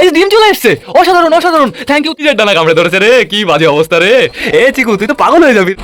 Guys ডিম চলে এসছে। অসাধারণ অসাধারণ। থ্যাংক ইউ তিনের ডানা কামড়ে ধরেছে রে। কি বাজে অবস্থা রে। এ, চিকু, তুই তো পাগল হয়ে যাবি।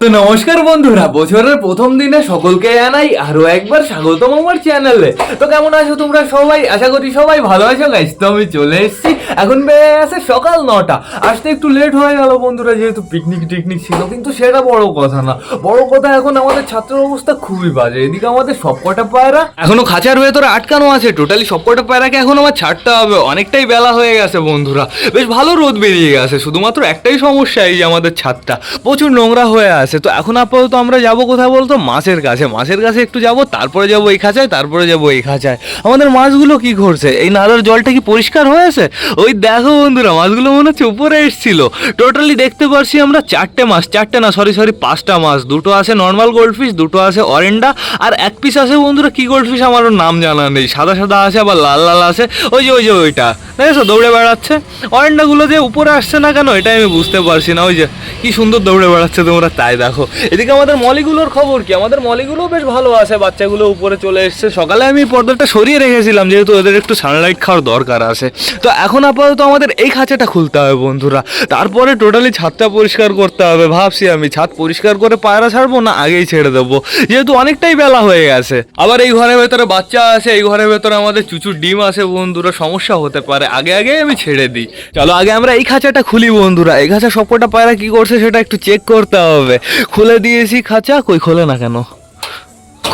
তো নমস্কার বন্ধুরা, বছরের প্রথম দিনে সকলকে জানাই আরও একবার স্বাগতম আমার চ্যানেলে তো কেমন আছো তোমরা সবাই? আশা করি সবাই ভালো আছো গাইস তো আমি চলে এসেছি। এখন বেড়ে গেছে সকাল নটা। আসতে একটু লেট হয়ে গেল বন্ধুরা, যেহেতু পিকনিক টিকনিক ছিল, কিন্তু সেটা বড় কথা না। বড় কথা, এখন আমাদের ছাত্রের অবস্থা খুবই বাজে। এদিকে আমাদের সবকটা পায়রা এখনও খাঁচার ভেতরে আটকানো আছে। টোটালি সবকটা পায়রাকে এখন আমার ছাড়তে হবে। অনেকটাই বেলা হয়ে গেছে বন্ধুরা। বেশ ভালো রোদ বেরিয়ে গেছে। শুধুমাত্র একটাই সমস্যা এই যে আমাদের ছাদটা। প্রচুর নোংরা হয়ে আছে। তো এখন আপাতত আমরা যাব কোথায় বলতো? মাছের কাছে। মাছের কাছে একটু যাব, তারপরে যাব এই খাঁচায়, তারপরে যাব এই খাঁচায়। আমাদের মাছগুলো কি করছে এই নালার জলটা কি পরিষ্কার হয়েছে ওই দেখো বন্ধুরা, মাছগুলো মনে হচ্ছে উপরে এসেছিল। টোটালি দেখতে পারছি আমরা চারটে মাছ। চারটে না সরি সরি পাঁচটা মাছ। দুটো আছে নর্মাল গোল্ডফিশ দুটো আছে অরেন্ডা আর এক পিস আছে বন্ধুরা, কি গোল্ডফিশ আমারও নাম জানা নেই। সাদা সাদা আছে, আবার লাল লাল আছে। ওই যে ওই যে, ওইটা। দেখেছ? দৌড়ে বেড়াচ্ছে। অরেন্ডাগুলো যে উপরে আসছে না কেন, এটাই আমি বুঝতে পারছি না। ওই যে, কি সুন্দর দৌড়ে বেড়াচ্ছে তোমরা, তাই দেখো। এদিকে আমাদের মলিগুলোর খবর কি? আমাদের মলিগুলো বেশ ভালো আছে, বাচ্চাগুলো উপরে চলে এসছে। সকালে আমি পর্দাটা সরিয়ে রেখেছিলাম, যেহেতু ওদের একটু সানলাইট খাওয়ার দরকার আছে। তো এখন আপাতত আমাদের এই খাঁচাটা খুলতে হবে, বন্ধুরা। তারপরে টোটালি ছাদটা পরিষ্কার করতে হবে। ভাবছি আমি, ছাদ পরিষ্কার করে পায়রা ছাড়বো না আগেই ছেড়ে দেবো? যেহেতু অনেকটাই বেলা হয়ে গেছে। আবার এই ঘরের ভেতরে বাচ্চা আছে, এই ঘরের ভেতরে আমাদের চুচুর ডিম আছে, বন্ধুরা। সমস্যা হতে পারে। আগে আগে আমি ছেড়ে দিই। চলো, আগে আমরা এই খাঁচাটা খুলি, বন্ধুরা। এই খাঁচা সবকটা পায়রা কি করছে সেটা একটু চেক করতে হবে। খুলে দিয়েছি খাঁচা কই খোলে না কেন?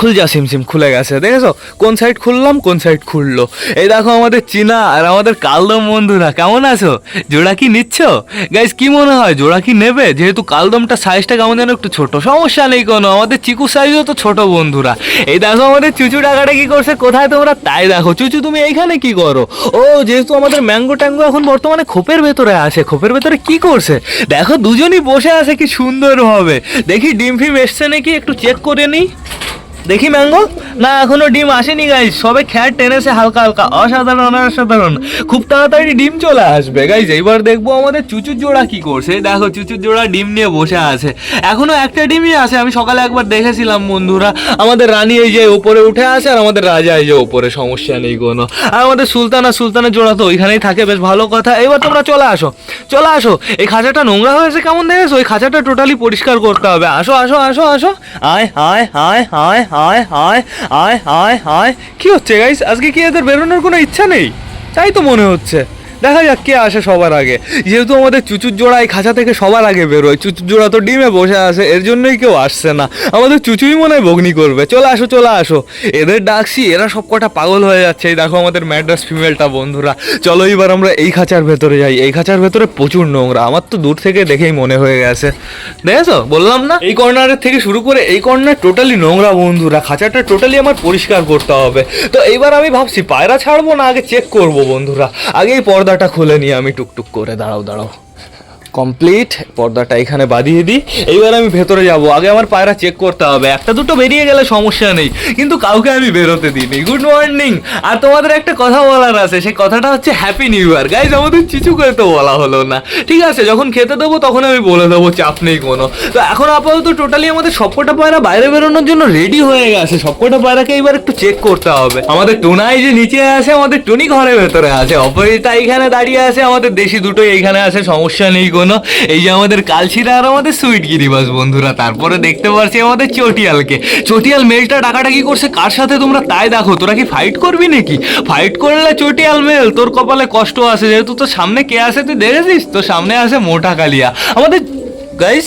খুল যা সিম সিম খুলে গেছে, দেখেছ? কোন সাইড খুললাম, কোন সাইড খুললো? এই দেখো আমাদের চীনা আর আমাদের কালদম বন্ধুরা, কেমন আছো? জোড়া কি নিচ্ছ? গাইস কি মনে হয়? জোড়া কি নেবে? যেহেতু কালদমটা সাইজটা কেমন যেন একটু ছোট, সমস্যা নেই কোনো, আমাদের চিকু সাইজও তো ছোট বন্ধুরা। এই দেখো আমাদের চুচু টাকাটা কি করছে, কোথায় তোমরা? তাই দেখো, চুচু তুমি এইখানে কি করো? ও, যেহেতু আমাদের ম্যাঙ্গো ট্যাঙ্গো এখন বর্তমানে খোপের ভেতরে আছে, খোপের ভেতরে কি করছে? দেখো দুজনই বসে আছে, কি সুন্দর হবে। দেখি ডিম ফিম এসছে নাকি? একটু চেক করে নিই। দেখি ম্যাঙ্গো? না, এখনও ডিম আসেনি গাইজ সবে খ্যাট টেনেছে হালকা হালকা। অসাধারণ অসাধারণ। খুব তাড়াতাড়ি ডিম চলে আসবে। গাইজ এইবার দেখব আমাদের চুচুর জোড়া কি করছে। দেখো, চুচুর জোড়া ডিম নিয়ে বসে আছে। এখনও একটা ডিমই আছে আমি সকালে একবার দেখেছিলাম, বন্ধুরা। আমাদের রানী এই যে উপরে উঠে আছে, আর আমাদের রাজা এই যে উপরে। সমস্যা নেই কোনো। আর আমাদের সুলতানা, সুলতানের জোড়া তো ওইখানেই থাকে। বেশ ভালো কথা। এবার তোমরা চলে আসো। চলে আসো। এই খাঁচাটা নোংরা হয়েছে কেমন দেখেছ? ওই খাঁচাটা টোটালি পরিষ্কার করতে হবে। আসো আসো আসো আসো। আয় হায় আয় আয়। আয় হায় আয় হায় হায়। কি হচ্ছে গাইস আজকে কি এদের বেরোনোর কোনো ইচ্ছা নেই? তাই তো মনে হচ্ছে। দেখা যাক কে আসে সবার আগে। যেহেতু আমাদের চুচুর জোড়া এই খাঁচা থেকে সবার আগে বেরোয়, চুচুর জোড়া তো ডিমে বসে আছে, এর জন্যই কেউ আসছে না। আমাদের চুচুই মনে হয় বগ্নি করবে। চলে আসো চলে আসো। এদের ডাকছি এরা সব কটা পাগল হয়ে যাচ্ছে। এই দেখো আমাদের ম্যাড্রাস ফিমেলটা, বন্ধুরা। চলো এবার আমরা এই খাঁচার ভেতরে যাই। এই খাঁচার ভেতরে প্রচুর নোংরা। আমার তো দূর থেকে দেখেই মনে হয়ে গেছে। দেখেছ? বললাম না? এই কর্নারের থেকে শুরু করে এই কর্নার টোটালি নোংরা, বন্ধুরা। খাঁচাটা টোটালি আমার পরিষ্কার করতে হবে। তো এইবার আমি ভাবছি, পায়রা ছাড়বো না? আগে চেক করব, বন্ধুরা। আগে এই পর্দাটা খুলে নিয়ে আমি টুকটুক করে দাঁড়াও দাঁড়াও। কমপ্লিট পর্দাটা এখানে বাঁধিয়ে দিই। এইবার আমি ভেতরে যাব। আগে আমার পায়রা চেক করতে হবে। একটা দুটো বেরিয়ে গেলে সমস্যা নেই। কিন্তু কাউকে আমি বেরোতে দিইনি। গুড মর্নিং আর তোমাদের একটা কথা বলার আছে। সেই কথাটা হচ্ছে হ্যাপি নিউ ইয়ার গাইজ আমাদের চিচুকে তো বলা হলো না। ঠিক আছে, যখন খেতে দেবো তখন আমি বলে দেবো, চাপ নেই কোনো। তো এখন আপাতত টোটালি আমাদের সবকটা পায়রা বাইরে বেরোনোর জন্য রেডি হয়ে গেছে। সবকটা পায়রাকে এবার একটু চেক করতে হবে। আমাদের টুনাই যে নিচে আছে, আমাদের টুনি ঘরের ভেতরে আছে। অপরিতা এইখানে দাঁড়িয়ে আছে, আমাদের দেশি দুটোই এইখানে আছে, সমস্যা নেই কোনো। এই যে আমাদের কালশিরা আর আমাদের সুইট গিরিবাস বন্ধুরা, তারপরে দেখতে পারছি আমাদের চটিয়ালকে। চটিয়াল মেলটা ডাকাটাকি করছে, কার সাথে তোমরা তাই দেখো? তোরা কি ফাইট করবি নাকি? ফাইট করলে চটিয়াল মেল, তোর কপালে কষ্ট আছে যেহেতু তোর সামনে কে আছে তুই দেখেছিস? তোর সামনে আছে মোটা কালিয়া। আমাদের গাইস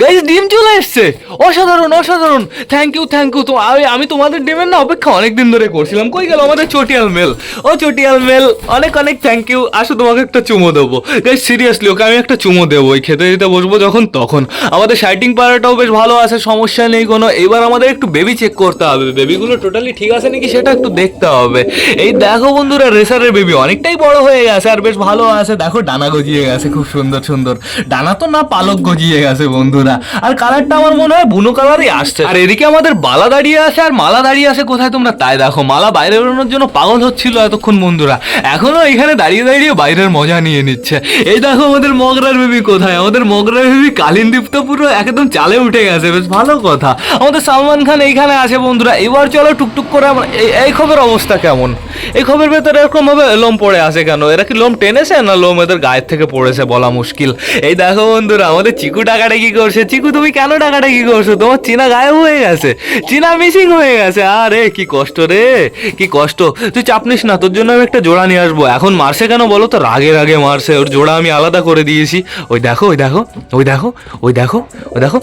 গাইজ ডিম চলে এসছে। অসাধারণ অসাধারণ। থ্যাংক ইউ থ্যাংক ইউ তো আমি তোমাদের ডিমের না অপেক্ষা অনেক দিন ধরে করছিলাম। কই গেল আমাদের চটিয়াল মেল? ও চটিয়াল মেল, অনেক অনেক থ্যাংক ইউ আসো তোমাকে একটা চুমো দেবো। গাইজ সিরিয়াসলি ওকে আমি একটা চুমো দেবো। ওই খেতে দিতে বসবো যখন, তখন। আমাদের শাইটিং পাড়াটাও বেশ ভালো আছে, সমস্যা নেই কোনো। এবার আমাদের একটু বেবি চেক করতে হবে। বেবিগুলো টোটালি ঠিক আছে নাকি সেটা একটু দেখতে হবে। এই দেখো বন্ধুরা, রেসারের বেবি অনেকটাই বড় হয়ে গেছে আর বেশ ভালো আছে। দেখো ডানা গজিয়ে গেছে, খুব সুন্দর সুন্দর। ডানা তো না পালক গজিয়ে গেছে বন্ধুরা। বন্ধুরা আর কালারটা আমার মনে হয় বুনো কালারই আসছে। আর এদিকে আমাদের বালা দাঁড়িয়ে আছে আর মালা দাঁড়িয়ে আছে কোথায় তোমরা? তাই দেখো, মালা বাইরে বেরোনোর জন্য পাগল হচ্ছিল এতক্ষণ বন্ধুরা। এখনও এখানে দাঁড়িয়ে দাঁড়িয়ে বাইরের মজা নিয়ে নিচ্ছে। এই দেখো আমাদের মগরার বেবি কোথায়? আমাদের মগরার বেবি কালিন্দীপ তো পুরো একদম চালে উঠে গেছে, বেশ ভালো কথা। আমাদের সালমান খান এইখানে আছে বন্ধুরা। এবার চলো টুকটুক করে এই- খবর অবস্থা কেমন? এই খবরের ভেতরে এরকম ভাবে লোম পড়ে আসে কেন? এরা কি লোম টেনেছে না লোম এদের গায়ের থেকে পড়েছে বলা মুশকিল? এই দেখো বন্ধুরা, আমাদের চিকু টাকাটা কি করছে? চিকু, তুমি কেন টাকাটা কি করছ? তোমার চীনা গায়েব হয়ে গেছে। চীনা মিসিং হয়ে গেছে। আরে, কি কষ্ট রে? কি কষ্ট? তুই চাপ নিস না, তোর জন্য আমি একটা জোড়া নিয়ে আসব। এখন মারছে কেন বলো তো? রাগে রাগে মারছে। ওর জোড়া আমি আলাদা করে দিয়েছি। ওই দেখো ওই দেখো ওই দেখো ওই দেখো ওই দেখো।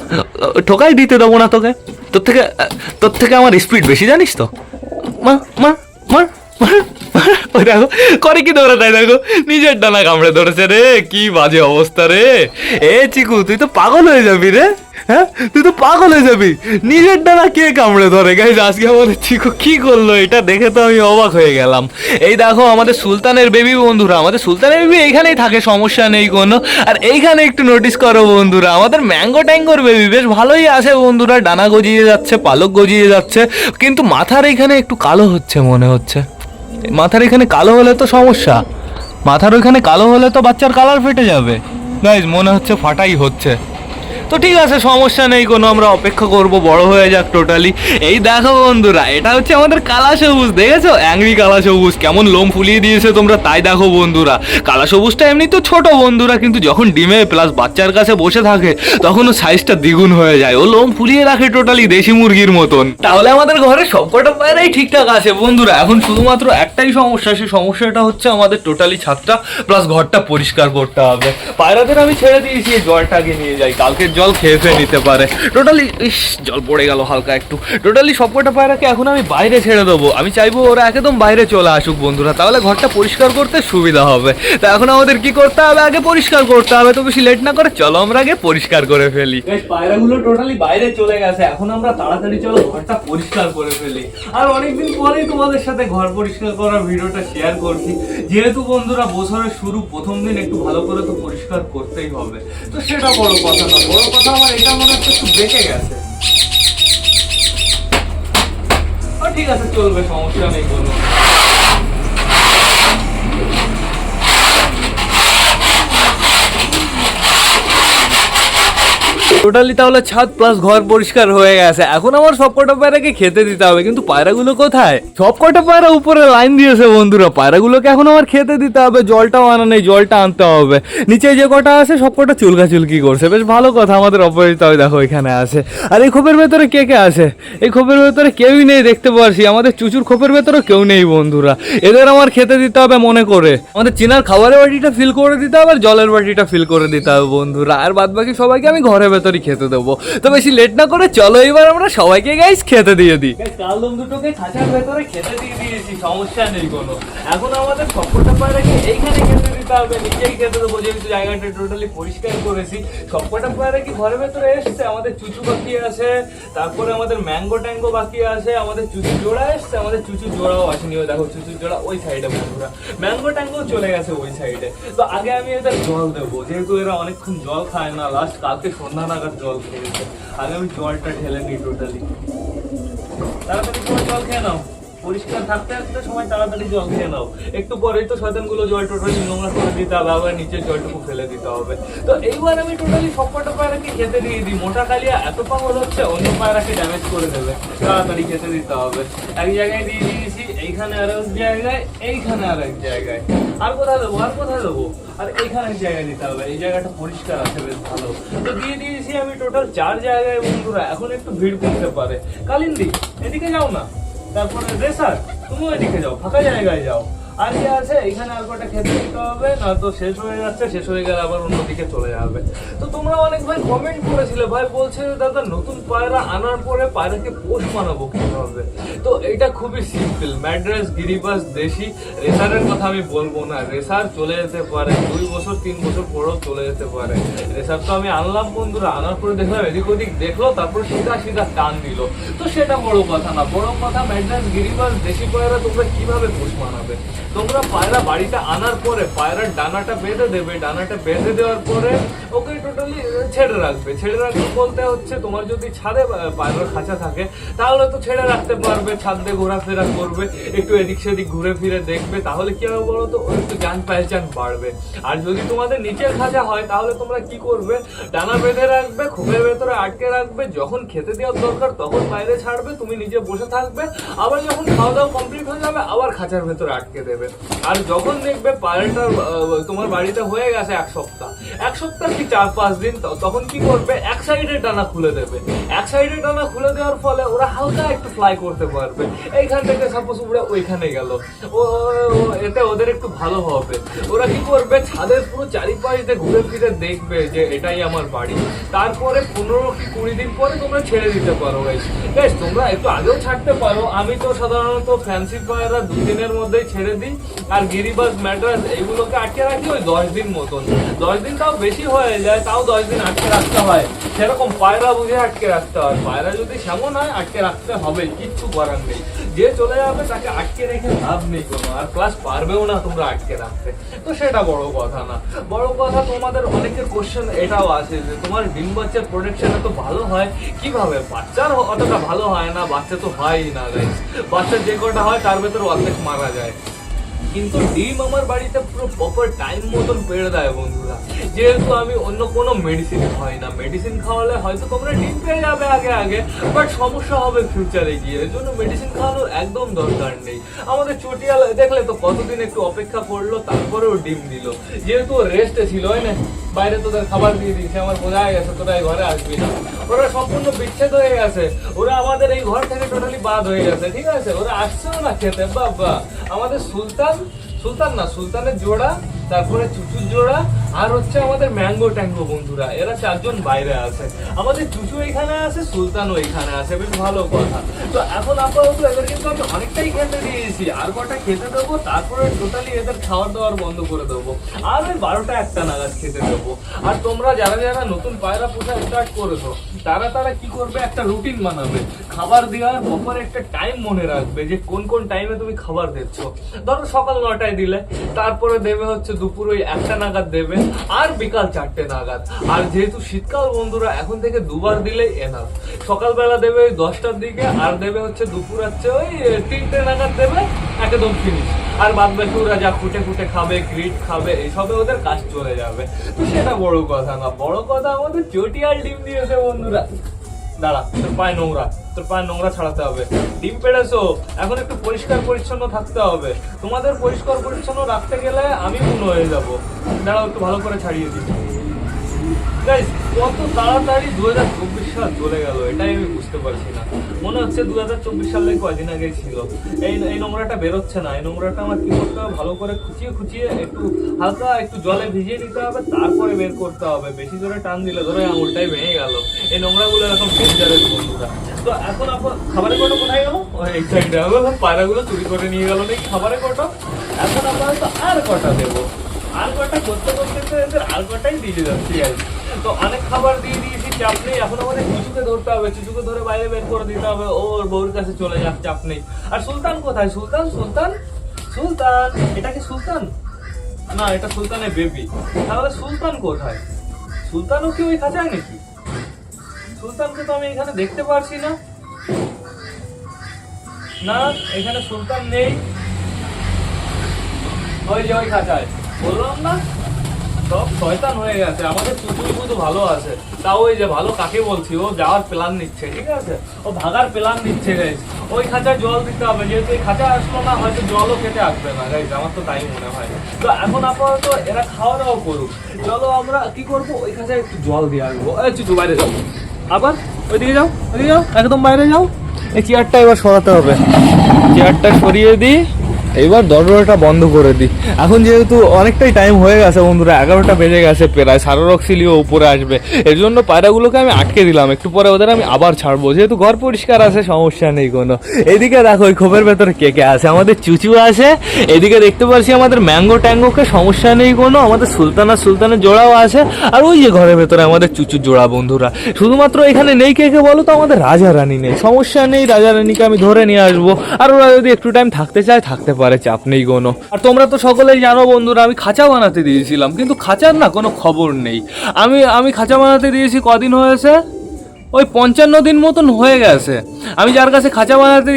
ঠোকাই দিতে দেবো না তোকে। তোর থেকে তোর থেকে আমার স্পিড বেশি, জানিস তো? মা মা মার। ওই দেখো, করে কি ধরে তাই দেখো? নিজের ডানা কামড়ে ধরেছে রে, কি বাজে অবস্থা রে। এ চিকু, তুই তো পাগল হয়ে যাবি রে হ্যাঁ? তুই তো পাগল হয়ে যাবি। নিজের ডানা কে কামড়ে ধরে? গাইজ আজকে আমাদের চিকু কি করল, এটা দেখে তো আমি অবাক হয়ে গেলাম। এই দেখো, আমাদের সুলতানের বেবি বন্ধুরা, আমাদের সুলতানের বেবি এইখানেই থাকে, সমস্যা নেই কোনো। আর এইখানে একটু নোটিস করো বন্ধুরা, আমাদের ম্যাঙ্গো ট্যাঙ্গোর বেবি বেশ ভালোই আছে বন্ধুরা, ডানা গজিয়ে যাচ্ছে, পালক গজিয়ে যাচ্ছে, কিন্তু মাথার এখানে একটু কালো হচ্ছে মনে হচ্ছে। মাথার এখানে কালো হলে তো সমস্যা। মাথার ওইখানে কালো হলে তো বাচ্চার কালার ফেটে যাবে। গাইজ মনে হচ্ছে ফাটাই হচ্ছে। তো ঠিক আছে, সমস্যা নেই, কোনো আমরা অপেক্ষা করব, বড় হয়ে যাক টোটালি এই দেখো বন্ধুরা, এটা হচ্ছে আমাদের কালা সবুজ দেখেছ? অ্যাংরি কালা সবুজ কেমন লোম ফুলিয়ে দিয়েছে তোমরা, তাই দেখো বন্ধুরা। কালা সবুজটা এমনি তো ছোট বন্ধুরা, কিন্তু যখন ডিমে প্লাস বাচ্চার কাছে বসে থাকে, তখন ও সাইজটা দ্বিগুণ হয়ে যায়। ও লোম ফুলিয়ে রাখে টোটালি দেশি মুরগির মতন। তাহলে আমাদের ঘরে সবকটা পায়রাই ঠিকঠাক আছে বন্ধুরা। এখন শুধুমাত্র একটাই সমস্যা, সেই সমস্যাটা হচ্ছে আমাদের টোটালি ছাদটা প্লাস ঘরটা পরিষ্কার করতে হবে। পায়রাদের আমি ছেড়ে দিয়েছি, এই জলটাকে নিয়ে যাই, কালকের জল খেয়ে ফেয়ে নিতে পারে। টোটালি ইস, জল পড়ে গেল হালকা একটু। টোটালি সবকটা পায়রাকে এখন আমি বাইরে ছেড়ে দেবো। আমি চাইব ওরা একদম বাইরে চলে আসুক বন্ধুরা, তাহলে ঘরটা পরিষ্কার করতে সুবিধা হবে। তা এখন আমাদের কি করতে হবে? আগে পরিষ্কার করতে হবে, তো বেশি লেট না করে চলো আমরা আগে পরিষ্কার করে ফেলি। পায়রাগুলো টোটালি বাইরে চলে গেছে। এখন আমরা তাড়াতাড়ি চলো ঘরটা পরিষ্কার করে ফেলি। আর অনেকদিন পরেই তোমাদের সাথে ঘর পরিষ্কার করার ভিডিওটা শেয়ার করছি। যেহেতু বন্ধুরা বছরের শুরু, প্রথম দিন একটু ভালো করে তো পরিষ্কার করতেই হবে। তো সেটা বড় কথা না, বড় কথা আমার এটা মনে হচ্ছে একটু বেঁকে গেছে। ঠিক আছে চলবে সমস্যা নেই কোনো। টোটালি তাহলে ছাদ প্লাস ঘর পরিষ্কার হয়ে গেছে। এখন আমার সব কটা পায়রাকে খেতে দিতে হবে, কিন্তু পায়রাগুলো কোথায়? সব কটা পায়রা উপরে লাইন দিয়েছে বন্ধুরা, পায়রাগুলোকে এখন আমার খেতে দিতে হবে জলটাও আনা নেই, জলটা আনতে হবে। নিচে যে কটা আছে সব কটা চুলকা চুলকি করছে। বেশ ভালো কথা, আমাদের অপরিচিত দেখো এখানে আছে। আর এই খোপের ভেতরে কে কে আছে? এই খোপের ভেতরে কেউই নেই, দেখতে পারছি। আমাদের চুচুর খোপের ভেতরে কেউ নেই বন্ধুরা। এদের আমার খেতে দিতে হবে মনে করে। আমাদের চিনার খাবারের বাটিটা ফিল করে দিতে হবে, আর জলের বাটিটা ফিল করে দিতে হবে বন্ধুরা। আর বাদ বাকি সবাইকে আমি ঘরের ভেতরই খেতে দেবো। তো বেশি লেট না করে চলো এবার আমরা সবাইকে গাইস খেতে দিয়ে দিই। কালদম দুটোকে খাঁচার ভেতরে খেতে দিয়ে দিয়েছি, সমস্যা নেই কোনো। এখন আমাদের সবকটা পায়রাকে এইখানে খেতে দিতে হবে নিজেই খেতে দেবো, যেহেতু জায়গাটা টোটালি পরিষ্কার করেছি। সবকটা পায়রা কি ঘরের ভেতরে এসছে, আমাদের চুচু বাকি আছে, তারপরে আমাদের ম্যাঙ্গো ট্যাঙ্গো বাকি আছে, আমাদের চুচু জোড়া এসছে, আমাদের চুচু জোড়াও আসেনি। দেখো চুচু জোড়া ওই সাইডে বন্ধুরা। ম্যাঙ্গো ট্যাঙ্গো চলে গেছে ওই সাইডে তো আগে আমি এদের জল দেবো, যেহেতু এরা অনেকক্ষণ জল খায় না লাস্ট কালকে সন্ধ্যা নাগাদ জল খেয়েছে আগে আমি জলটা ঢেলে নিই টোটালি তাড়াতাড়ি করে জল খেয়ে নাও। পরিষ্কার থাকতে থাকতে সময় তাড়াতাড়ি জল খেয়ে নাও। একটু পরেই তো শয়তানগুলো জল টোটালি নোংরা করে দিতে হবে, আবার নিচে জলটুকু ফেলে দিতে হবে। তো এইবার আমি টোটালি সবকটা পায়রাকে খেতে দিয়ে দিই। মোটা কালিয়া এত পাগল হচ্ছে, অন্য পায়রাকে ড্যামেজ করে দেবে। তাড়াতাড়ি খেতে দিতে হবে। এক জায়গায় দিয়ে দিয়েছি, এইখানে আর এক জায়গায়, এইখানে আর এক জায়গায়। আর কোথায় দেবো? আর কোথায় দেবো? আর এখানে এক জায়গায় দিতে হবে। এই জায়গাটা পরিষ্কার আছে, বেশ ভালো। তো দিয়ে দিয়েছি আমি টোটাল চার জায়গায় বন্ধুরা। এখন একটু ভিড় করতে পারে। কালিন্দি, এদিকে যাও না। তারপরে রেসার, তুমিও এদিকে যাও। ফাঁকা জায়গায় যাও। কি আছে এখানে আর কটা খেতে দিতে হবে? না তো শেষ হয়ে যাচ্ছে, শেষ হয়ে গেলে আবার অন্যদিকে চলে যাবে। তো তোমরা অনেক ভাই কমেন্ট করেছিলে, ভাই বলছে দাদা, নতুন পায়রা আনার পরে পায়রাকে পোষ বানাবো কীভাবে? তো এটা খুবই সিম্পল ম্যাড্রাস গিরিবাস, দেশি, রেসারের কথা আমি বলব না। রেসার চলে যেতে পারে, দুই বছর, তিন বছর পরেও চলে যেতে পারে। রেসার তো আমি আনলাম বন্ধুরা, আনার পরে দেখলাম, এদিক ওদিক দেখল, তারপর সিধা সিধা টান দিল। তো সেটা বড় কথা না, বড় কথা ম্যাড্রাস গিরিবাস, দেশি পায়রা তোমরা কীভাবে পোষ বানাবে তোমরা পায়রা বাড়িতে আনার পরে পায়রার ডানাটা বেঁধে দেবে, ডানাটা বেঁধে দেওয়ার পরে ওকে টোটালি ছেড়ে রাখবে। ছেড়ে রাখবে বলতে হচ্ছে তোমার যদি ছাদে পায়রার খাঁচা থাকে, তাহলে তো ছেড়ে রাখতে পারবে, ছাদ ঘোরাফেরা করবে, একটু এদিক সেদিক ঘুরে ফিরে দেখবে, তাহলে কি হবে বলো তো? ওর একটু জান পেহচান বাড়বে। আর যদি তোমাদের নিচের খাঁচা হয়, তাহলে তোমরা কি করবে? ডানা বেঁধে রাখবে খোপের ভেতরে আটকে রাখবে, যখন খেতে দেওয়ার দরকার তখন বাইরে ছাড়বে, তুমি নিজে বসে থাকবে, আবার যখন খাওয়া দাওয়া কমপ্লিট হয়ে যাবে, আবার খাঁচার ভেতরে আটকে দেবে। আর যখন দেখবে পায়রাটা তোমার বাড়িতে হয়ে গেছে এক সপ্তাহ এক সপ্তাহ কি চার পাঁচ দিন তখন কি করবে? এক সাইডে ডানা খুলে দেবে। এক সাইডে ডানা খুলে দেওয়ার ফলে ওরা হালকা একটু ফ্লাই করতে পারবে। এইখান থেকে সাপোজ ওরা ওইখানে গেল। ও এতে ওদের একটু ভালো হবে। ওরা কি করবে? ছাদের পুরো চারিপাশ দিয়ে ঘুরে ফিরে দেখবে যে এটাই আমার বাড়ি। তারপরে পনেরো কি কুড়ি দিন পরে তোমরা ছেড়ে দিতে পারো গাইস তোমরা একটু আগেও ছাড়তে পারো। আমি তো সাধারণত ফ্যান্সি পায়রা দুই দিনের মধ্যেই ছেড়ে দিই। আর গিরিবাজ ম্যাড্রাস এগুলোকে আটকে রাখি ওই দশ দিন মতন। দশ দিন তাও বেশি হয়ে যায়, তাও দশ দিন আটকে রাখতে হয়। সেরকম পায়রা বুঝে আটকে রাখতে হয়। পায়রা যদি সেমন হয়, আটকে রাখতে হবে, কিচ্ছু করার নেই। যে চলে যাবে, তাকে আটকে রেখে লাভ নেই কোনো। আর প্লাস পারবেও না তোমরা আটকে রাখতে। তো সেটা বড় কথা না। বড় কথা, তোমাদের অনেকের কোশ্চেন এটাও আছে যে, তোমার ডিম বাচ্চার প্রোটেকশন এত ভালো হয়? কীভাবে? বাচ্চার অতটা ভালো হয় না, বাচ্চা তো হয়ই না গাইস বাচ্চা যে কটা হয়, তার ভেতর অর্ধেক মারা যায়। কিন্তু ডিম আমার বাড়িতে পুরো প্রপার টাইম মতন পেড়ে দেয় বন্ধুরা। যেহেতু আমি অন্য কোনো মেডিসিন খাই না। মেডিসিন খাওয়ালে হয়তো তোমরা ডিম পেয়ে যাবে আগে আগে বাট সমস্যা হবে ফিউচারে গিয়ে। এর জন্য মেডিসিন খাওয়ানোর একদম দরকার নেই। আমাদের চটিয়াল দেখলে তো কতদিন একটু অপেক্ষা করল, তারপরেও ডিম দিল। যেহেতু রেস্টে ছিল, হয় না? বাইরে তোদের খাবার দিয়ে দিয়েছে, আমার বোঝা গেছে তোরা ঘরে আসবি না। ওরা সম্পূর্ণ বিচ্ছেদ হয়ে গেছে। ওরা আমাদের এই ঘর থেকে টোটালি বাদ হয়ে গেছে, ঠিক আছে? ওরা আসছেও না খেতে বাবা আমাদের সুলতান সুলতান না, সুলতানের জোড়া, তারপরে চুচুর জোড়া আর হচ্ছে আমাদের ম্যাঙ্গো ট্যাঙ্গো বন্ধুরা, এরা চারজন বাইরে আছে। আমাদের চুচু এখানে আছে, সুলতানও এখানে আছে, বেশ ভালো কথা। তো এখন আপাতত এদের কিন্তু আমি অনেকটাই খেতে দিয়েছি। আর কটা খেতে দেবো, তারপরে টোটালি এদের খাওয়ার দাওয়ার বন্ধ করে দেবো। আর ওই বারোটা একটা নাগাদ খেতে দেবো। আর তোমরা যারা যারা নতুন পায়রা পোষা স্টার্ট করেছ, তারা তারা কি করবে? একটা রুটিন বানাবে। খাবার দেওয়ার ব্যাপারে একটা টাইম মনে রাখবে যে কোন কোন টাইমে তুমি খাবার দিচ্ছ। ধরো সকাল নটায় দিলে, তারপরে দেবে হচ্ছে দুপুর ওই একটা নাগাদ দেবে। আর বিকাল চারটে নাগাদ। আর যেহেতু শীতকাল বন্ধুরা, এখন থেকে দুবার দিলেই এনাফ সকালবেলা দেবে ওই দশটার দিকে, আর দেবে হচ্ছে দুপুর হচ্ছে ওই তিনটে নাগাদ দেবে, একদম ফিনিশ আর বাদ বাকি ওরা যা ফুটে ফুটে খাবে গ্রিট খাবে, এইসবে ওদের কাজ চলে যাবে। তো সেটা বড় কথা না, বড় কথা আমাদের চটিয়াল ডিম দিয়েছে বন্ধুরা। দাঁড়া পায়ে নোংরা। তোর পায়ে নোংরা ছাড়াতে হবে। ডিম পেড়েছো, এখন একটু পরিষ্কার পরিচ্ছন্ন থাকতে হবে। তোমাদের পরিষ্কার পরিচ্ছন্ন রাখতে গেলে আমি মনে হয়ে যাব। দাঁড়াও, একটু ভালো করে ছাড়িয়ে দিই। কত তাড়াতাড়ি দু হাজার চব্বিশ সাল চলে গেল, এটাই আমি বুঝতে পারছি না। মনে হচ্ছে দু হাজার চব্বিশ সালে কয়দিন আগে ছিল। এই এই নোংরাটা বেরোচ্ছে না। এই নোংরাটা আমার কি করতে হবে ভালো করে খুঁচিয়ে খুঁচিয়ে একটু হালকা একটু জলে ভিজিয়ে নিতে হবে, তারপরে বের করতে হবে। বেশি জোরে টান দিলে ধরো আঙুলটাই ভেঙে গেল। এই নোংরাগুলো এরকম ডেঞ্জারেস বন্ধুরা। তো এখন আপনার খাবারের কটো কোথায় গেল? এই সাইডে পায়রাগুলো চুরি করে নিয়ে গেল নাকি খাবারের কটো? এখন আপাতত আর কটা দেবো। আর কটা করতে করতে আর কটাই দিয়ে যাচ্ছি আর। তো অনেক খাবার দিয়ে দিয়েছি। এখন আমাদের চুচুকে ধরতে হবে চুচুকে ধরে বাইরে বের করে দিতে হবে ওর বউর কাছে চলে যাক চাপ নেই আর সুলতান কোথায়? সুলতান? সুলতান? সুলতান? এটা কি সুলতান? না, এটা সুলতানের বেবি তাহলে সুলতান কোথায়? সুলতানও কি ওই খাঁচায় নাকি? সুলতানকে তো আমি এখানে দেখতে পারছি না। না, এখানে সুলতান নেই। ওই যে ওই খাঁচায়। বললাম না? সব শয়তান হয়ে গেছে, আমাদের চুচুই শুধু ভালো আছে। তাও ওই যে ভালো কাকে বলছি, ও যাওয়ার প্ল্যান নিচ্ছে, ঠিক আছে? ও ভাগার প্ল্যান নিচ্ছে গাইজ ওই খাঁচায় জল দিতে হবে, যেহেতু এই খাঁচা আসলো না, হয়তো জলও খেতে আসবে না গাইজ আমার তো তাই মনে হয়। তো এখন আপাতত এরা খাওয়া দাওয়া করুক। চলো আমরা কি করব? ওই খাঁচায় একটু জল দিয়ে আসব। চুচু, বাইরে যাও। আবার? ওইদিকে যাও ওইদিকে যাও। একদম বাইরে যাও। এই চেয়ারটা এবার সরাতে হবে। চেয়ারটা সরিয়ে দিই। এবার দরজাটা বন্ধ করে দিই। এখন যেহেতু অনেকটাই টাইম হয়ে গেছে বন্ধুরা, এগারোটা বেজে গেছে প্রায় সারোরক্সিলিও উপরে আসবে। এর জন্য পায়রাগুলোকে আমি আটকে দিলাম, একটু পরে ওদের আমি আবার ছাড়বো। যেহেতু ঘর পরিষ্কার আছে, সমস্যা নেই কোনো। এদিকে দেখো ওই খোপের ভেতরে কে কে আছে? আমাদের চুচু আছে, এদিকে দেখতে পাচ্ছি আমাদের ম্যাঙ্গো ট্যাঙ্গোকে সমস্যা নেই কোনো। আমাদের সুলতানা, সুলতানের জোড়াও আছে, আর ওই যে ঘরের ভেতরে আমাদের চুচুর জোড়া বন্ধুরা। শুধুমাত্র এখানে নেই কে কে বলো তো? আমাদের রাজা রানী নেই। সমস্যা নেই রাজা রানীকে আমি ধরে নিয়ে আসব। আর ওরা যদি একটু টাইম থাকতে চায়, থাকতে পারে। চাপ নেই কোনো। আর তোমরা তো সকলেই জানো বন্ধুরা, আমি খাঁচা বানাতে দিয়েছিলাম, কিন্তু খাঁচার না কোনো খবর নেই। আমি আমি খাঁচা বানাতে দিয়েছি, কদিন হয়েছে? ওই পঞ্চান্ন দিন মতন হয়ে গেছে। আমি যার কাছে খাঁচা বানাতে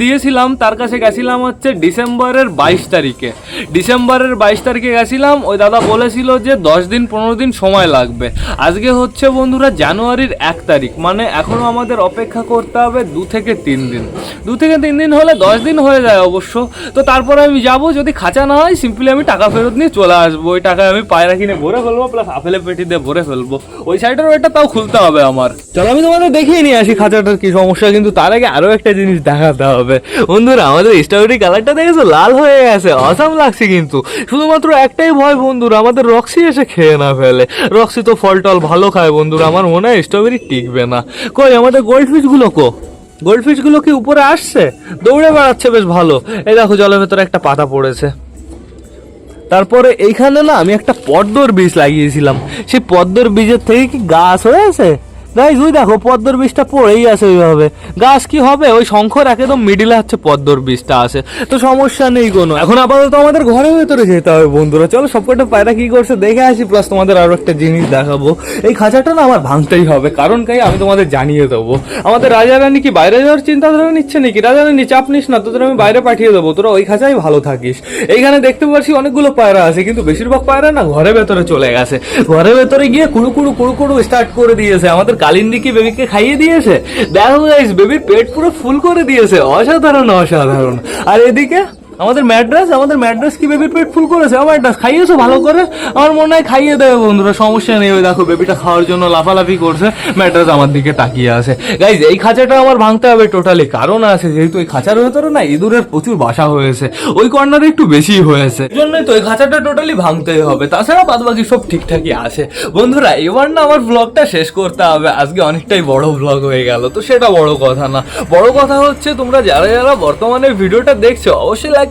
দিয়েছিলাম, তার কাছে গেছিলাম হচ্ছে ডিসেম্বরের বাইশ তারিখে। ডিসেম্বরের বাইশ তারিখে গেছিলাম, ওই দাদা বলেছিল যে দশ দিন, পনেরো দিন সময় লাগবে। আজকে হচ্ছে বন্ধুরা জানুয়ারির এক তারিখ মানে এখনও আমাদের অপেক্ষা করতে হবে দু থেকে তিন দিন। দু থেকে তিন দিন হলে দশ দিন হয়ে যায় অবশ্য। তো তারপরে আমি যাব, যদি খাঁচা না হয়, সিম্পলি আমি টাকা ফেরত নিয়ে চলে আসব। ওই টাকা আমি পায়রা কিনে ভরে ফেলব, প্লাস আপেলে পেটি দিয়ে ভরে ফেলব। ওই সাইডের ওইটা তাও খুলতে হবে আমার। চলো আমি তোমাদের দেখিয়ে নিয়ে আসি খাঁচাটার কি সমস্যা, কিন্তু তার আগে আরও একটা জিনিস দেখাতে হবে। বন্ধুরা, আমাদের স্ট্রবেরি কালারটা দেখেছ? লাল হয়ে গেছে। অসাম লাগছে কিন্তু। শুধুমাত্র একটাই ভয় বন্ধুরা, আমাদের রক্সি এসে খেয়ে না ফেলে। রক্সি তো ফল টল ভালো খায় বন্ধুরা, আমার মনে হয় স্ট্রবেরি টিকবে না। কই, আমাদের গোল্ড ফিশগুলো কো? গোল্ডফিশগুলো কি উপরে আসছে? দৌড়ে বেড়াচ্ছে বেশ ভালো। এই দেখো, জলের ভেতরে একটা পাতা পড়েছে। তারপরে এইখানে না আমি একটা পদ্মর বীজ লাগিয়েছিলাম। সেই পদ্মর বীজের থেকে কি গাছ হয়েছে? গাইজ ওই দেখো, পদ্মর বীজটা পড়েই আছে ওইভাবে। গাছ কি হবে? ওই শঙ্কর একদম মিডিলে হচ্ছে পদ্মর বীজটা আছে। তো সমস্যা নেই কোনো। এখন আপাতত আমাদের ঘরের ভেতরে যেতে হবে বন্ধুরা। চলো, সবকটা পায়রা কি করছে দেখে আসি। প্লাস তোমাদের আরও একটা জিনিস দেখাবো। এই খাঁচাটা না আমার ভাঙতেই হবে। কারণ কাই আমি তোমাদের জানিয়ে দেবো। আমাদের রাজা রানী কি বাইরে যাওয়ার চিন্তাধারা নিচ্ছে নাকি? রাজা রানী, চাপ নিস না, তোদের আমি বাইরে পাঠিয়ে দেবো। তোরা ওই খাঁচাই ভালো থাকিস। এইখানে দেখতে পাচ্ছি অনেকগুলো পায়রা আছে, কিন্তু বেশিরভাগ পায়রা না ঘরের ভেতরে চলে গেছে। ঘরের ভেতরে গিয়ে কুড়ু কুড়ু কুড়ু কুড়ু স্টার্ট করে দিয়েছে। আমাদের কালিন্দি কি বেবিকে খাইয়ে দিয়েছে। দেখো গাইস বেবির পেট পুরো ফুল করে দিয়েছে। অসাধারণ অসাধারণ। আর এদিকে? আমাদের ম্যাড্রাস আমাদের ম্যাড্রাস কি বেবির পেট ফুল করেছে? আমার ম্যাড্রাস খাইয়েছো ভালো করে? আমার মনে হয় খাইয়ে দেবে বন্ধুরা, সমস্যা নেই। ওই দেখো বেবিটা খাওয়ার জন্য লাফালাফি করছে। ম্যাড্রাস আমার দিকে তাকিয়ে আছে। গাইজ এই খাঁচাটা আমার ভাঙতে হবে টোটালি কারণ আছে, যেহেতু এই খাঁচার ভেতরে না ইঁদুরের প্রচুর বাসা হয়েছে। ওই কর্নারে একটু বেশি হয়েছে। জন্যই তো এই খাঁচাটা টোটালি ভাঙতেই হবে। তাছাড়া বাদ বাকি সব ঠিকঠাকই আছে। বন্ধুরা, এবার না আমার ব্লগটা শেষ করতে হবে। আজকে অনেকটাই বড় ব্লগ হয়ে গেল, তো সেটা বড় কথা না। বড় কথা হচ্ছে, তোমরা যারা যারা বর্তমানে ভিডিওটা দেখছ, অবশ্যই লাইক